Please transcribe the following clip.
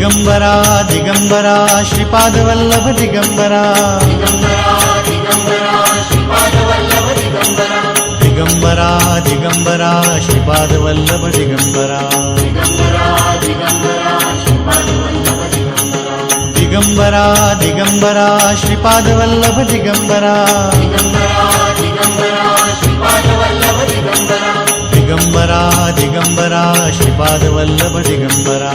Digambara Digambara ஸ்ரீபாதவல்லப Digambara Digambara Digambara ஸ்ரீபாதவல்லப Digambara Digambara Digambara ஸ்ரீபாதவல்லப Digambara Digambara Digambara ஸ்ரீபாதவல்லப Digambara